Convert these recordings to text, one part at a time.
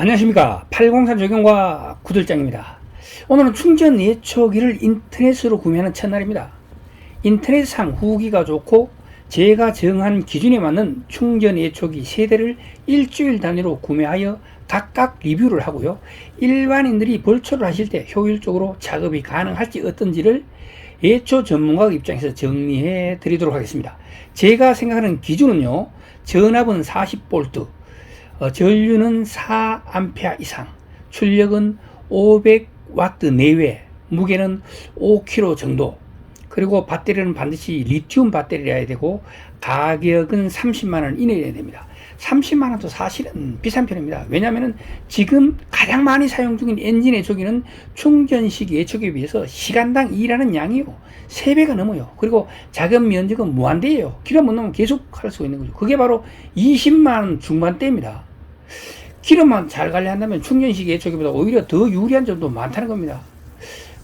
안녕하십니까. 803 적용과 구들장입니다. 오늘은 충전 예초기를 인터넷으로 구매하는 첫날입니다. 인터넷상 후기가 좋고 제가 정한 기준에 맞는 충전 예초기 세대를 일주일 단위로 구매하여 각각 리뷰를 하고요. 일반인들이 벌초를 하실 때 효율적으로 작업이 가능할지 어떤지를 예초 전문가 입장에서 정리해 드리도록 하겠습니다. 제가 생각하는 기준은요. 전압은 40V 어, 전류는 4A 이상, 출력은 500W 내외, 무게는 5kg 정도, 그리고 배터리는 반드시 리튬 배터리여야 되고, 가격은 30만 원 이내여야 됩니다. 30만 원도 사실은 비싼 편입니다. 왜냐하면 지금 가장 많이 사용 중인 엔진 애초기는 충전식 애초기에 비해서 시간당 일하는 양이요. 3배가 넘어요. 그리고 작업 면적은 무한대예요. 기름 못 넣으면 계속 할 수가 있는 거죠. 그게 바로 20만 원 중반대입니다. 기름만 잘 관리한다면 충전식 예초기보다 오히려 더 유리한 점도 많다는 겁니다.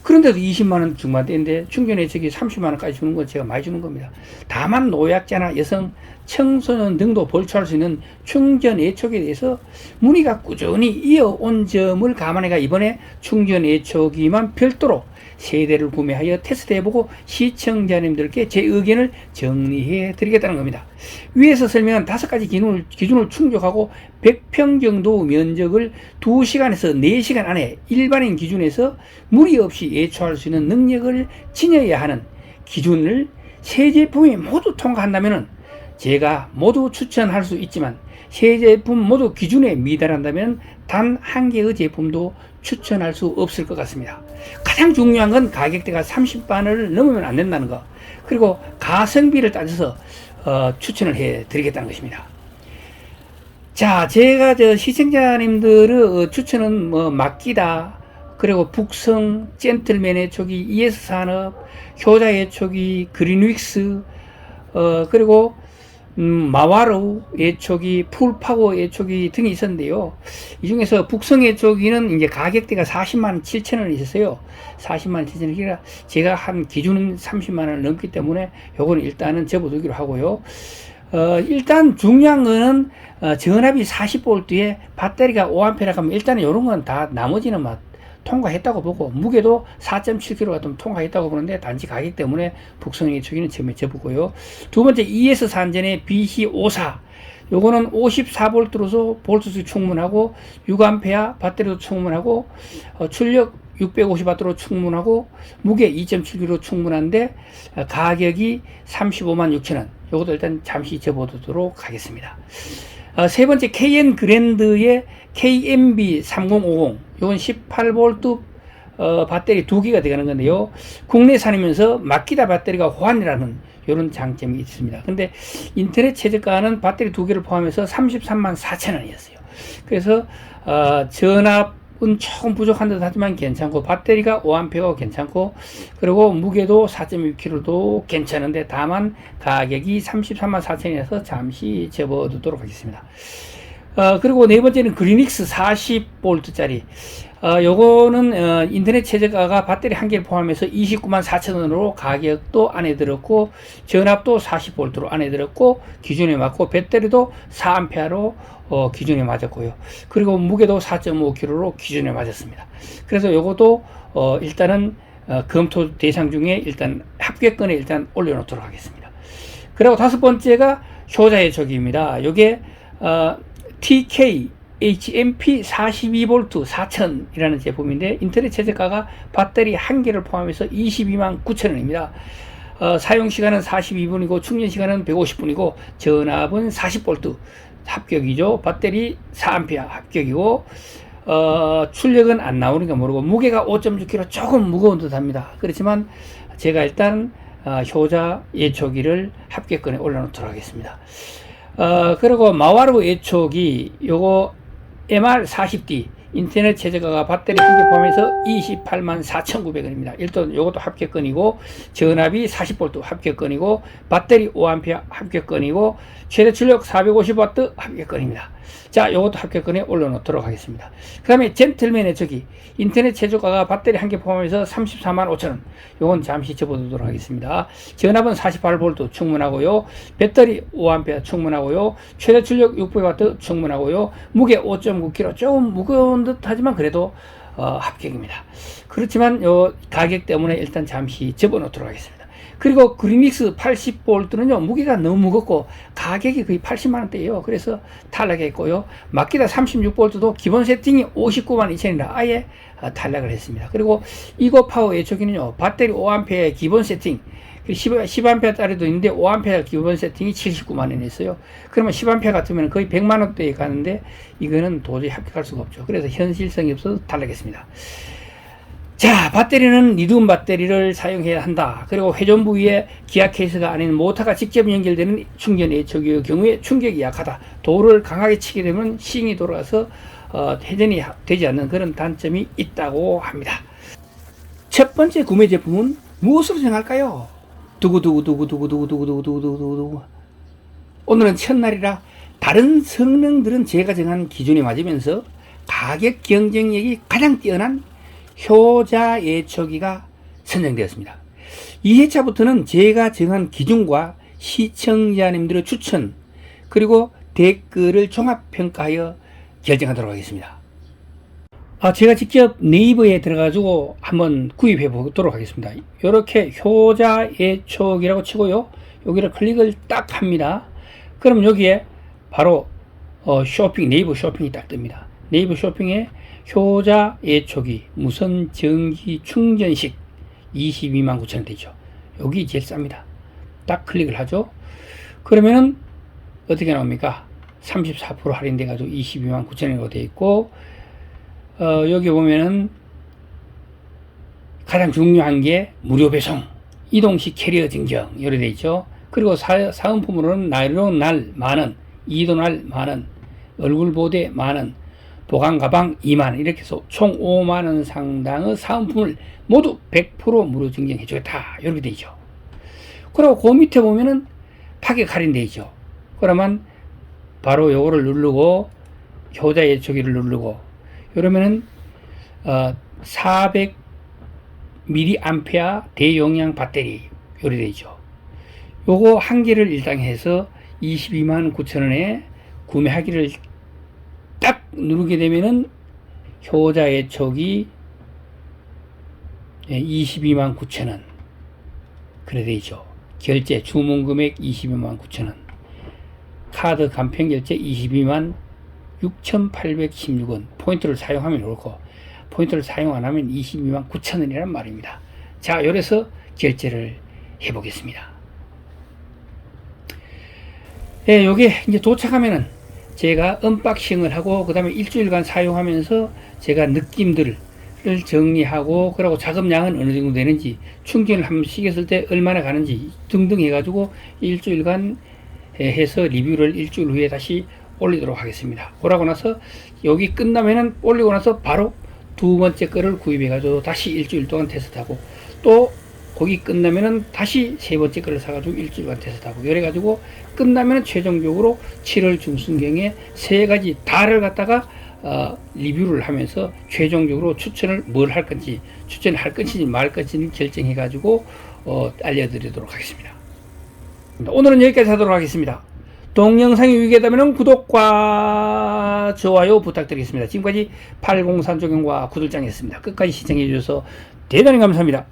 그런데도 20만원 중반대인데 충전 예초기 30만원까지 주는 건 제가 많이 주는 겁니다. 다만 노약자나 여성, 청소년 등도 벌초할 수 있는 충전 예초기에 대해서 문의가 꾸준히 이어온 점을 감안해가 이번에 충전 예초기만 별도로 세대를 구매하여 테스트해보고 시청자님들께 제 의견을 정리해 드리겠다는 겁니다. 위에서 설명한 다섯 가지 기준을, 기준을 충족하고 100평 정도 면적을 2시간에서 4시간 안에 일반인 기준에서 무리 없이 예초할 수 있는 능력을 지녀야 하는 기준을 세 제품이 모두 통과한다면 제가 모두 추천할 수 있지만 세 제품 모두 기준에 미달한다면 단 한 개의 제품도 추천할 수 없을 것 같습니다. 가장 중요한 건 가격대가 30만원을 넘으면 안 된다는 거. 그리고 가성비를 따져서 어, 추천을 해 드리겠다는 것입니다. 자, 제가 저 시청자님들의 어, 추천은 뭐 맡기다, 그리고 북성, 젠틀맨의 초기, ES 산업, 효자의 초기, 그린윅스, 어, 그리고 음, 마와로 예초기, 풀파워 예초기 등이 있었는데요. 이 중에서 북성 예초기는 이제 가격대가 40만 7천 원이 있었어요. 40만 7천 원이라 제가 한 기준은 30만 원을 넘기 때문에 요거는 일단은 접어두기로 하고요. 어, 일단 중요한 거는 어, 전압이 40V에 배터리가 5A라 하면 일단은 이런 건 다 나머지는 막 통과했다고 보고 무게도 4.7kg 같으면 통과했다고 보는데 단지 가격 때문에 북성의 초기는 처음에 접고요. 두 번째 ES 산전의 BC54 요거는 54V로서 볼트수 충분하고 6A 배터리도 충분하고 어, 출력 650W로 충분하고 무게 2.7kg 충분한데 어, 가격이 35만 6천원 요것도 일단 잠시 접어두도록 하겠습니다. 어, 세 번째 KN 그랜드의 KMB 3050 요건 18V 어, 배터리 두 개가 들어가는 건데요. 국내산이면서 마키다 배터리가 호환이라는 이런 장점이 있습니다. 근데 인터넷 최저가는 배터리 두 개를 포함해서 33만 4천 원이었어요. 그래서 어, 전압은 조금 부족한 듯 하지만 괜찮고 배터리가 5A가 괜찮고 그리고 무게도 4.6kg도 괜찮은데 다만 가격이 33만 4천원에서 잠시 접어두도록 하겠습니다. 어, 그리고 네 번째는 그리닉스 40V짜리. 어, 요거는, 어, 인터넷 최저가가 배터리 한 개를 포함해서 29만 4천 원으로 가격도 안에 들었고, 전압도 40V로 안에 들었고, 기준에 맞고, 배터리도 4A로 어, 기준에 맞았고요. 그리고 무게도 4.5kg로 기준에 맞았습니다. 그래서 요것도, 어, 일단은, 어, 검토 대상 중에 일단 합격권에 일단 올려놓도록 하겠습니다. 그리고 다섯 번째가 효자의 적입니다. 요게, 어, TK HMP 42V 4000이라는 제품인데 인터넷 최저가가 배터리 한 개를 포함해서 22만 9천 원입니다. 어, 사용 시간은 42분이고 충전 시간은 150분이고 전압은 40V 합격이죠. 배터리 4A 합격이고 어, 출력은 안 나오니까 모르고 무게가 5.6kg 조금 무거운 듯합니다. 그렇지만 제가 일단 어, 효자 예초기를 합격권에 올려놓도록 하겠습니다. 어, 그리고 마와르 예촉이 요거 MR40D 인터넷 최저가가 배터리 한 개 포함해서 28만 4,900원입니다. 일단 요것도 합격권이고 전압이 40V 합격권이고 배터리 5A 합격권이고 최대 출력 450W 합격권입니다. 자, 요것도 합격권에 올려놓도록 하겠습니다. 그 다음에 젠틀맨의 저기 인터넷 최저가가 배터리 한 개 포함해서 34만 5천원. 요건 잠시 접어두도록 하겠습니다. 전압은 48V 충분하고요. 배터리 5A 충분하고요. 최대 출력 600W 충분하고요. 무게 5.9kg. 조금 무거운 듯 하지만 그래도 어, 합격입니다. 그렇지만 요 가격 때문에 일단 잠시 접어놓도록 하겠습니다. 그리고 그리믹스 80볼트는요 무게가 너무 무겁고 가격이 거의 80만 원대예요. 그래서 탈락했고요. 마키다 36볼트도 기본 세팅이 59만 2천이라 아예 어, 탈락을 했습니다. 그리고 이거 파워 예초기는요 배터리 5A 기본 세팅 10, 10A짜리도 있는데 5A 기본 세팅이 79만 원이었어요. 그러면 10A 같으면 거의 100만 원대에 가는데 이거는 도저히 합격할 수가 없죠. 그래서 현실성이 없어서 탈락했습니다. 자, 배터리는 리튬 배터리를 사용해야 한다. 그리고 회전 부 위에 기아 케이스가 아닌 모터가 직접 연결되는 충전 예초기의 경우에 충격이 약하다. 도를 강하게 치게 되면 싱이 돌아가서 어, 회전이 되지 않는 그런 단점이 있다고 합니다. 첫 번째 구매 제품은 무엇으로 정할까요? 두구두구두구두구두구두구두구두구두구 오늘은 첫날이라 다른 성능들은 제가 정한 기준에 맞으면서 가격 경쟁력이 가장 뛰어난 효자 예초기가 선정되었습니다. 2회차부터는 제가 정한 기준과 시청자님들의 추천 그리고 댓글을 종합평가하여 결정하도록 하겠습니다. 아, 제가 직접 네이버에 들어가지고 한번 구입해 보도록 하겠습니다. 이렇게 효자 예촉이라고 치고요. 여기를 클릭을 딱 합니다. 그럼 여기에 바로 어, 쇼핑, 네이버 쇼핑이 딱 뜹니다. 네이버 쇼핑에 효자 예초기 무선 전기 충전식 22만 9천 원 되죠. 여기 제일 쌉니다. 딱 클릭을 하죠. 그러면은 어떻게 나옵니까? 34% 할인돼 가지고 22만 9천 원으로 되어 있고 어, 여기 보면은 가장 중요한 게 무료 배송, 이동식 캐리어 증정 이렇게 되어 있죠. 그리고 사, 사은품으로는 나일론 날 만원, 이도 날 만원, 얼굴 보대 만원, 보관 가방 2만원 이렇게 해서 총 5만원 상당의 사은품을 모두 100% 무료 증정해 주겠다. 이렇게 되죠. 그리고 그 밑에 보면은 파격 할인 되죠. 그러면 바로 요거를 누르고 효자 예초기를 누르고 이러면은 어, 400mAh 대용량 배터리 요리 되죠. 요거 한 개를 일당 해서 22만 9천 원에 구매하기를 딱 누르게 되면은 효자 예촉이 22만 9천 원. 그래 되죠. 결제 주문 금액 22만 9천 원. 카드 간편 결제 22만 6,816원 포인트를 사용하면 옳고 포인트를 사용 안 하면 22만 9천 원이란 말입니다. 자 이래서 결제를 해 보겠습니다. 예, 요게 이제 도착하면은 제가 언박싱을 하고 그 다음에 일주일간 사용하면서 제가 느낌들을 정리하고 그리고 작업량은 어느 정도 되는지 충전을 한번 시켰을 때 얼마나 가는지 등등 해가지고 일주일간 해서 리뷰를 일주일 후에 다시 올리도록 하겠습니다. 그러고 나서 여기 끝나면은 올리고 나서 바로 두 번째 거를 구입해가지고 다시 일주일 동안 테스트하고 또 거기 끝나면은 다시 세 번째 거를 사가지고 일주일간 테스트하고 이래가지고 끝나면은 최종적으로 7월 중순경에 세 가지 다를 갖다가 어, 리뷰를 하면서 최종적으로 추천을 뭘 할 건지 추천을 할 건지 말 건지 결정해가지고 어, 알려드리도록 하겠습니다. 오늘은 여기까지 하도록 하겠습니다. 동영상이 유익하다면 구독과 좋아요 부탁드리겠습니다. 지금까지 803조경과 구들장이었습니다. 끝까지 시청해 주셔서 대단히 감사합니다.